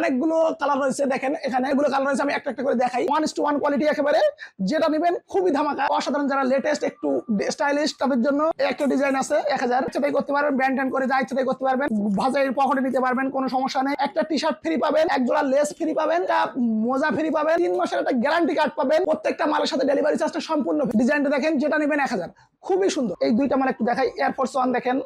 অনেকগুলো কালার রয়েছে, দেখেন। এখানে এগুলো কালার রয়েছে, আমি একটা একটা করে দেখাই। One is to one quality একেবারে। যেটা নেবেন খুবই ধামাকা। অসাধারণ যারা লেটেস্ট একটু স্টাইলিশ তাদের জন্য, একটা ডিজাইন আছে, এক হাজার। সেটাই করতে পারবেন ব্র্যান্ড ট্যান্ড করে যা ইচ্ছাটাই করতে পারবেন। ভাজাই পকেটে নিতে পারবেন, কোনো সমস্যা নেই। একটা টি শার্ট ফ্রি পাবেন, এক জোড়া লেস ফ্রি পাবেন, একটা মোজা ফ্রি পাবেন, তিন মাসের একটা গ্যারান্টি কার্ড পাবেন। প্রত্যেকটা মালের সাথে ডেলিভারি চার্জটা সম্পূর্ণ ডিজাইনটা দেখেন, যেটা নেবেন এক হাজার। খুবই সুন্দর। এই দুইটা মাল একটু দেখাই এয়ারফোর্স ওয়ান দেখেন।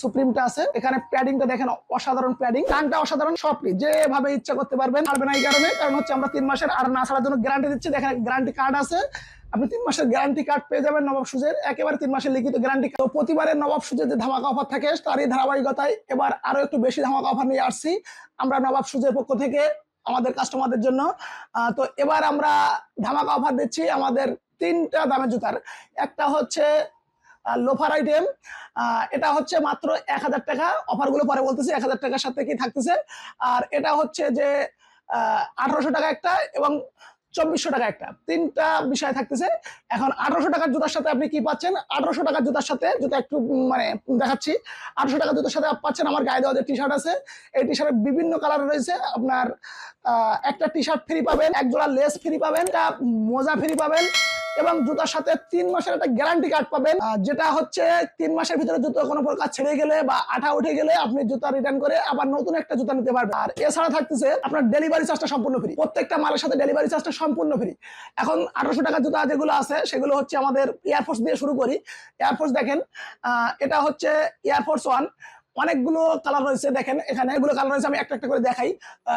সুপ্রিমটা আছে। এখানে প্যাডিংটা দেখেন, অসাধারণ প্যাডিং টানটা অসাধারণ সবটি যেভাবে ইচ্ছা করতে পারবেন, পারবে না এই কারণে। কারণ হচ্ছে আমরা তিন মাসের আর না ছাড়ার জন্য গ্যারান্টি দিচ্ছি। দেখেন গ্যারান্টি কার্ড আছে। আপনি তিন মাসের গ্যারান্টি কার্ড পেয়ে যাবেন নবাব সুজের। একেবারে তিন মাসের লিখিত গ্যারান্টি তো প্রতিবারের নবাব সুজের যে ধামাকা অফার থাকে, তারই ধারাবাহিকতায় এবার আরও একটু বেশি ধামাকা অফার নিয়ে আসছি। আমরা নবাব সুজের পক্ষ থেকে আমাদের কাস্টমারদের জন্য। তো এবার আমরা ধামাকা অফার দিচ্ছি আমাদের তিনটা দামের জুতার। একটা হচ্ছে লোফার আইটেম এটা হচ্ছে মাত্র এক হাজার টাকা। অফারগুলো পরে বলতেছি, এক হাজার টাকার সাথে কি থাকতেছে? আর এটা হচ্ছে যে আঠারোশো টাকা একটা এবং চব্বিশশো টাকা একটা। তিনটা বিষয় থাকতেছে। এখন আঠারোশো টাকার জুতার সাথে আপনি কি পাচ্ছেন? আঠারোশো টাকার জুতার সাথে জুতা একটু মানে দেখাচ্ছি, আঠারোশো টাকার জুতার সাথে পাচ্ছেন আমার গায়ে দেওয়া যে টি শার্ট আছে, এই টি শার্টের বিভিন্ন কালার রয়েছে। আপনার একটা টি শার্ট ফ্রি পাবেন এক জোড়া লেস ফ্রি পাবেন, একটা মোজা ফ্রি পাবেন এবং জুতার সাথে তিন মাসের একটা গ্যারান্টি কার্ড পাবেন। যেটা হচ্ছে তিন মাসের ভিতরে জুতো কোনো প্রকার ছেড়ে গেলে বা আঠা উঠে গেলে আপনি জুতা রিটার্ন করে আবার নতুন একটা জুতা নিতে পারবেন। আর এছাড়া থাকতেছে আপনার ডেলিভারি চার্জটা সম্পূর্ণ ফ্রি প্রত্যেকটা মালের সাথে ডেলিভারি চার্জটা সম্পূর্ণ ফ্রি এখন আঠারোশো টাকা জুতা যেগুলো আছে, সেগুলো হচ্ছে আমাদের এয়ারফোর্স দিয়ে শুরু করি। এয়ারফোর্স দেখেন এটা হচ্ছে এয়ারফোর্স ওয়ান অনেকগুলো কালার রয়েছে, দেখেন। এখানে এগুলো কালার রয়েছে, আমি একটা একটা করে দেখাই।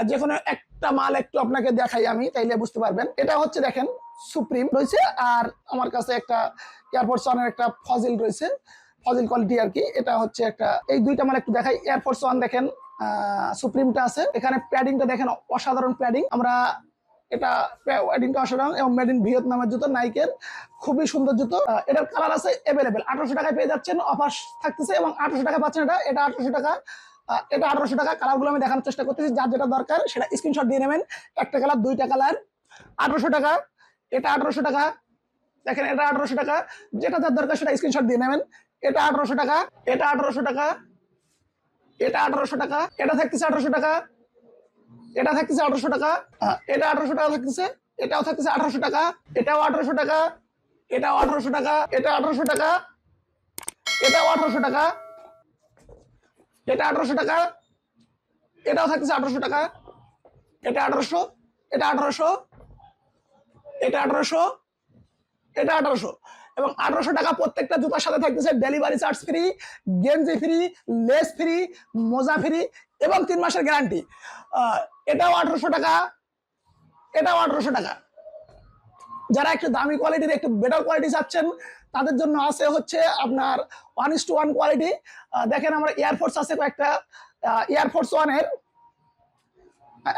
যে কোনো একটা মাল একটু আপনাকে দেখাই আমি, তাইলে বুঝতে পারবেন। এটা হচ্ছে দেখেন সুপ্রিম রয়েছে, আর আমার কাছে একটা এয়ারফোর্স ওয়ানের একটা ফজিল রয়েছে ফজিল কোয়ালিটি আর কি। এটা হচ্ছে একটা, এই দুইটা মাল একটু দেখাই। এয়ারফোর্স ওয়ান দেখেন সুপ্রিমটা আছে। এখানে প্যাডিংটা দেখেন, অসাধারণ প্যাডিং আমরা এটা প্যাডিংটা অসাধারণ, এবং মেড ইন ভিয়েতনামের জুতো নাইকের খুবই সুন্দর জুতো। এটার কালার আছে অ্যাভেলেবেল আঠারোশো টাকায় পেয়ে যাচ্ছেন অফার থাকতেছে, এবং আঠারোশো টাকা পাচ্ছেন এটা। এটা আঠারোশো টাকা। এটা আঠারোশো টাকা কালারগুলো আমি দেখানোর চেষ্টা করতেছি যার যেটা দরকার সেটা স্ক্রিনশট দিয়ে নেবেন একটা কালার দুইটা কালার আঠারোশো টাকা এটা আঠারোশো টাকা দেখেন এটা আঠারোশো টাকা যেটা যার দরকার সেটা স্ক্রিনশট দিয়ে নেবেন এটা আঠারোশো টাকা এটা আঠারোশো টাকা এটা আঠারোশো টাকা এটা থাকতেছে আঠারোশো টাকা এটা থাকতেছে আঠারোশো টাকা এটা আঠারোশো টাকা থাকতেছে এটাও থাকতেছে আঠারোশো টাকা এটাও আঠারোশো টাকা এটাও আঠারোশো টাকা এটা আঠারোশো টাকা এটাও আঠারোশো টাকা এটা আঠারোশো টাকা। এটাও থাকতেছে আঠারোশো টাকা। এটা আঠারোশো এটা আঠারোশো এটা আঠারোশো এটা আঠারোশো। এবং আঠারোশো টাকা প্রত্যেকটা জুতার সাথে থাকতেছে ডেলিভারি চার্জ ফ্রি গেঞ্জি ফ্রি লেস ফ্রি মোজা ফ্রি এবং তিন মাসের গ্যারান্টি এটাও আঠারোশো টাকা, এটাও আঠারোশো টাকা। যারা একটু দামি কোয়ালিটির একটু বেটার কোয়ালিটি চাচ্ছেন, তাদের জন্য আছে হচ্ছে আপনার one is to one quality দেখেন আমরা এয়ারফোর্স আছে কয়েকটা। এয়ারফোর্স ওয়ানের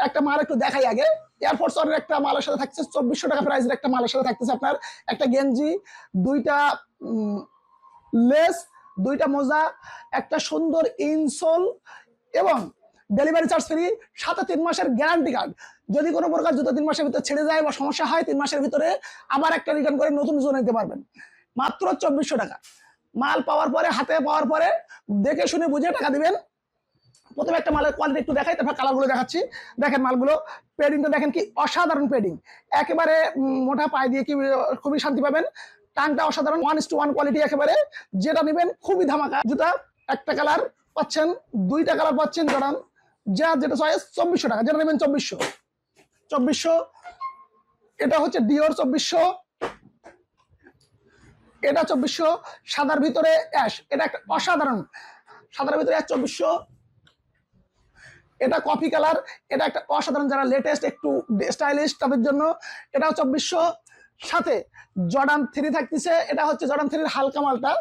একটা মাল একটু দেখাই আগে। এয়ারফোর্স ওয়ানের একটা মালের সাথে থাকছে চব্বিশশো টাকা প্রাইসের একটা মালের সাথে থাকতেছে আপনার একটা গেঞ্জি, দুইটা লেস দুইটা মোজা, একটা সুন্দর ইনসোল এবং ডেলিভারি চার্জ ফ্রি সাথে তিন মাসের গ্যারান্টি কার্ড যদি কোনো প্রকার জুতো তিন মাসের ভিতরে ছেড়ে যায় বা সমস্যা হয়, তিন মাসের ভিতরে আবার একটা রিটার্ন করে নতুন জুতো নিতে পারবেন। মাত্র চব্বিশশো টাকা। মাল পাওয়ার পরে, হাতে পাওয়ার পরে, দেখে শুনে বুঝে টাকা দিবেন। প্রথমে একটা মালের কোয়ালিটি একটু দেখাই, তারপর কালারগুলো দেখাচ্ছি। দেখেন মালগুলো পেডিংটা দেখেন কি অসাধারণ পেডিং একেবারে মোটা পায়ে দিয়ে কি, খুবই শান্তি পাবেন। টানটা অসাধারণ one is to one quality একেবারে। যেটা নেবেন খুবই ধামাকা। জুতা একটা কালার পাচ্ছেন, দুইটা কালার পাচ্ছেন জড়ান যা যেটা চয়েস চব্বিশশো টাকা, যেটা নেবেন চব্বিশশো। চব্বিশশো, এটা হচ্ছে ডিওর চব্বিশশো। এটা চব্বিশশো, সাদার ভিতরে অ্যাশ এটা একটা অসাধারণ। সাদার ভিতরে অ্যাশ চব্বিশশো। এটা কফি কালার এটা একটা অসাধারণ যারা লেটেস্ট একটু স্টাইলিশ তাদের জন্য। এটাও চব্বিশশো। সাথে জর্ডান থ্রি থাকতেছে, এটা হচ্ছে জর্ডান থ্রির হালকা মালটা।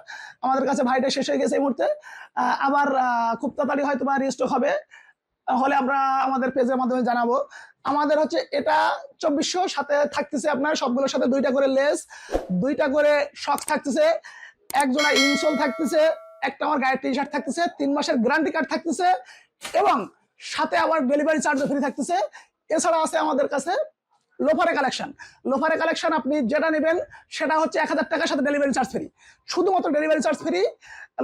আমাদের কাছে ভাইটা শেষ হয়ে গেছে এই মুহূর্তে। আবার খুব তাড়াতাড়ি হয়তো বা রিস্টক হবে। হলে আমরা আমাদের পেজের মাধ্যমে জানাব। আমাদের হচ্ছে এটা চব্বিশশো সাথে থাকতেছে আপনার সবগুলোর সাথে দুইটা করে লেস, দুইটা করে শখ থাকতেছে, একজোড়া ইনসোল থাকতেছে, একটা আমার গায়ের টি শার্ট থাকতেছে, তিন মাসের গ্যারান্টি কার্ড থাকতেছে এবং সাথে আবার ডেলিভারি চার্জও ফ্রি থাকতেছে। এছাড়া আছে আমাদের কাছে লোফারে কালেকশন। লোফারে কালেকশন আপনি যেটা নেবেন সেটা হচ্ছে এক হাজার টাকার সাথে ডেলিভারি চার্জ ফ্রি শুধুমাত্র ডেলিভারি চার্জ ফ্রি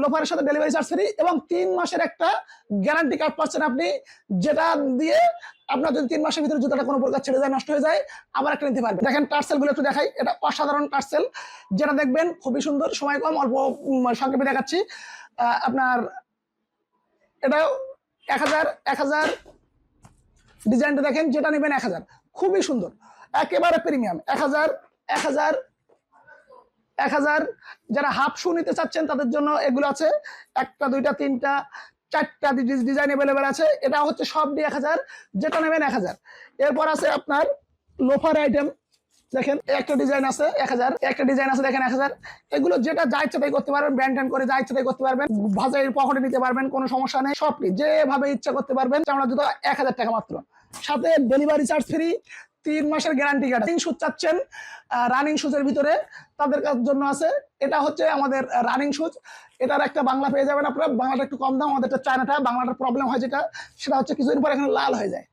লোফারের সাথে ডেলিভারি চার্জ ফ্রি এবং তিন মাসের একটা গ্যারান্টি কার্ড পাচ্ছেন আপনি, যেটা দিয়ে আপনার যদি তিন মাসের ভিতরে জুতাটা কোনো প্রকার ছেড়ে যায়, নষ্ট হয়ে যায়, আবার একটা নিতে পারবেন। দেখেন টার্সেলগুলো একটু দেখাই, এটা অসাধারণ টার্সেল যেটা দেখবেন, খুবই সুন্দর, সময় কম, অল্প সংক্ষেপে দেখাচ্ছি। আপনার, এটাও এক হাজার এক হাজার ডিজাইনটা দেখেন, যেটা নেবেন এক হাজার। খুবই সুন্দর। একেবারে প্রিমিয়াম। এক হাজার এক হাজার এক হাজার। যারা হাফ শু নিতে চাচ্ছেন, তাদের জন্য এগুলো আছে। একটা, দুইটা, তিনটা, চারটা ডিজাইন অ্যাভেলেবেল আছে। এটা হচ্ছে সব দিয়ে এক হাজার, যেটা নেবেন এক হাজার। এরপর আছে আপনার লোফার আইটেম দেখেন, একটা ডিজাইন আছে, এক হাজার, একটা ডিজাইন আছে, দেখেন এক হাজার। এগুলো যেটা যা ইচ্ছা তাই করতে পারবেন ব্যান্ড ট্যান্ড করে যা ইচ্ছা তাই করতে পারবেন। ভাজাইয়ের পকেটে নিতে পারবেন, কোনো সমস্যা নেই। সবটি যেভাবে ইচ্ছা করতে পারবেন, চামড়া জুতো এক হাজার টাকা মাত্র। সাথে ডেলিভারি চার্জ ফ্রি তিন মাসের গ্যারান্টি কার্ড তিন শুজ চাচ্ছেন রানিং শুজের ভিতরে তাদের জন্য আছে। এটা হচ্ছে আমাদের রানিং শুজ এটার একটা বাংলা পেয়ে যাবেন আপনারা। বাংলাটা একটু কম দাম আমাদেরটা চায়নাটা। বাংলাটার প্রবলেম হয় যেটা, সেটা হচ্ছে কিছুদিন পর এখানে লাল হয়ে যায়।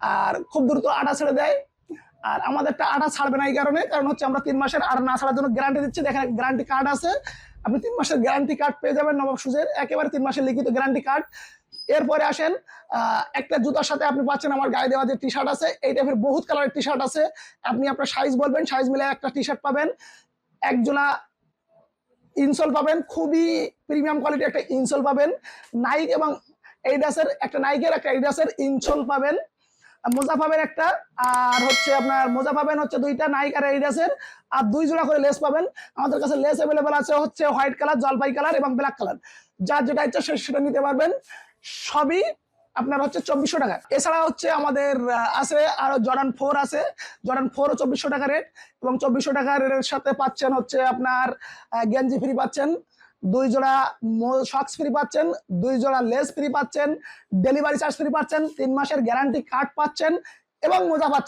আর খুব দ্রুত আটা ছেড়ে দেয়। আর আমাদেরটা আটা ছাড়বে না এই কারণে, কারণ হচ্ছে আমরা তিন মাসের আর না ছাড়ার জন্য গ্যারান্টি দিচ্ছি। দেখেন গ্যারান্টি কার্ড আছে। আপনি তিন মাসের গ্যারান্টি কার্ড পেয়ে যাবেন নবাব সুজের একেবারে তিন মাসের লিখিত গ্যারান্টি কার্ড এরপরে আসেন একটা জুতার সাথে আপনি পাচ্ছেন আমার গায়ে দেওয়া যে টি শার্ট আছে, এই টাইপের বহুত কালারের টি শার্ট আছে। আপনি আপনার সাইজ বলবেন সাইজ মিলে একটা টি শার্ট পাবেন। একজোড়া ইনসোল পাবেন, খুবই প্রিমিয়াম কোয়ালিটি একটা ইনসোল পাবেন। নাইক এবং এইডাসের একটা নাইকের একটা এইডাসের ইনসোল পাবেন। মোজা পাবেন একটা, আর হচ্ছে আপনার মোজা পাবেন হচ্ছে দুইটা নাইক আর এইডাসের আর দুই জোড়া করে লেস পাবেন। আমাদের কাছে লেস অ্যাভেলেবেল আছে হচ্ছে হোয়াইট কালার জলপাই কালার এবং ব্ল্যাক কালার যার যেটা ইচ্ছা সেটা নিতে পারবেন। সবই আপনার হচ্ছে চব্বিশশো টাকা। এছাড়া হচ্ছে আমাদের আছে আরও জর্ডান ফোর আছে। জর্ডান ফোরও চব্বিশশো টাকা রেট এবং চব্বিশশো টাকা রেটের সাথে পাচ্ছেন হচ্ছে আপনার গেঞ্জি ফ্রি পাচ্ছেন। দুই জোড়া শক্স ফ্রি পাচ্ছেন, দুই জোড়া লেস ফ্রি পাচ্ছেন ডেলিভারি চার্জ ফ্রি পাচ্ছেন, তিন মাসের গ্যারান্টি কার্ড পাচ্ছেন এবং মোজা